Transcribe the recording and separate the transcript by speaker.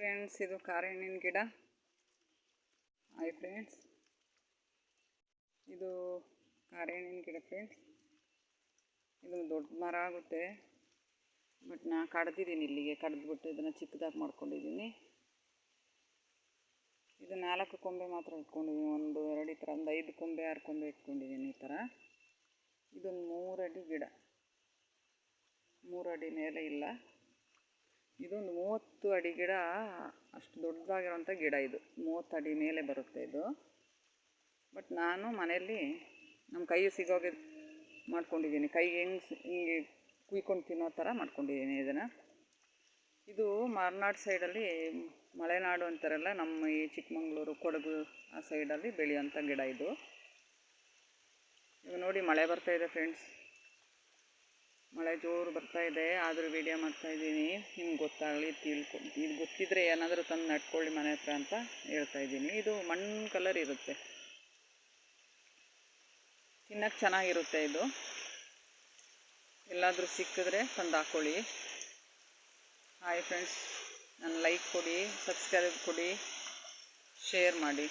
Speaker 1: Friends ಇದು ಕಾರೆಹಣ್ಣಿನ ಗಿಡ. Hi friends ಇದು ಕಾರೆಹಣ್ಣಿನ ಗಿಡ ಫ್ರೆಂಡ್ಸ್ ಇದು ದೊಡ್ಡ ಮರ ಆಗುತ್ತೆ. ಬಟ್ ನಾ ಕಡ್ದಿದ್ದೀನಿ ಇಲ್ಲಿಗೆ. ಕಡ್ದ್ಬಿಟ್ಟು ಇದನ್ನು ಚಿಕ್ಕದಾಗಿ ಮಾಡ್ಕೊಂಡಿದ್ದೀನಿ. ಇದು ನಾಲ್ಕು ಕೊಂಬೆ ಮಾತ್ರ ಇಟ್ಕೊಂಡಿದ್ದೀನಿ. ಒಂದು, ಎರಡು ಈ ಥರ ಒಂದು ಐದು ಕೊಂಬೆ, ಆರು ಕೊಂಬೆ ಇಟ್ಕೊಂಡಿದ್ದೀನಿ ಈ ಥರ ಇದೊಂದು ಮೂರು ಅಡಿ ಗಿಡ. ಮೂರು ಮೇಲೆ ಇಲ್ಲ. ಇದೊಂದು ಮೂವತ್ತು ಅಡಿ ಗಿಡ, ಅಷ್ಟು ದೊಡ್ಡದಾಗಿರೋಂಥ ಗಿಡ ಇದು. ಮೂವತ್ತು ಅಡಿ ಮೇಲೆ ಬರುತ್ತೆ ಇದು. ಬಟ್ ನಾನು ಮನೆಯಲ್ಲಿ ನಮ್ಮ ಕೈಯು ಸಿಗೋಗೆ ಮಾಡ್ಕೊಂಡಿದ್ದೀನಿ. ಕೈಗೆ ಹೆಂಗೆ ಹಿಂಗೆ ಕುಯ್ಕೊಂಡು ತಿನ್ನೋ ಥರ ಮಾಡ್ಕೊಂಡಿದ್ದೀನಿ ಇದನ್ನು. ಇದು ಮಲೆನಾಡು ಸೈಡಲ್ಲಿ ಮಲೆನಾಡು ಅಂತಾರಲ್ಲ, ನಮ್ಮ ಈ ಚಿಕ್ಕಮಂಗ್ಳೂರು, ಕೊಡಗು ಆ ಸೈಡಲ್ಲಿ ಬೆಳೆಯೋಂಥ ಗಿಡ ಇದು. ಇವಾಗ ನೋಡಿ ಮಳೆ ಬರ್ತಾ ಇದೆ ಫ್ರೆಂಡ್ಸ್ ಮಳೆ ಜೋರು ಬರ್ತಾ ಇದೆ, ಆದರೂ ವೀಡಿಯೋ ಮಾಡ್ತಾಯಿದ್ದೀನಿ ನಿಮ್ಗೆ ಗೊತ್ತಾಗಲಿ, ತಿಳ್ಕೊ, ಇದು ಗೊತ್ತಿದ್ರೆ ಏನಾದರೂ ತಂದು ನಡ್ಕೊಳ್ಳಿ ಮನೆ ಹತ್ರ ಅಂತ ಹೇಳ್ತಾ ಇದ್ದೀನಿ. ಇದು ಮಣ್ಣು ಕಲರ್ ಇರುತ್ತೆ. ತಿನ್ನಕ್ಕೆ ಚೆನ್ನಾಗಿರುತ್ತೆ ಇದು. ಎಲ್ಲಾದರೂ ಸಿಕ್ಕಿದ್ರೆ ತಂದು ಹಾಕ್ಕೊಳ್ಳಿ ಹಾಯ್ ಫ್ರೆಂಡ್ಸ್ ನನ್ನ ಲೈಕ್ ಕೊಡಿ ಸಬ್ಸ್ಕ್ರೈಬ್ ಕೊಡಿ ಶೇರ್ ಮಾಡಿ.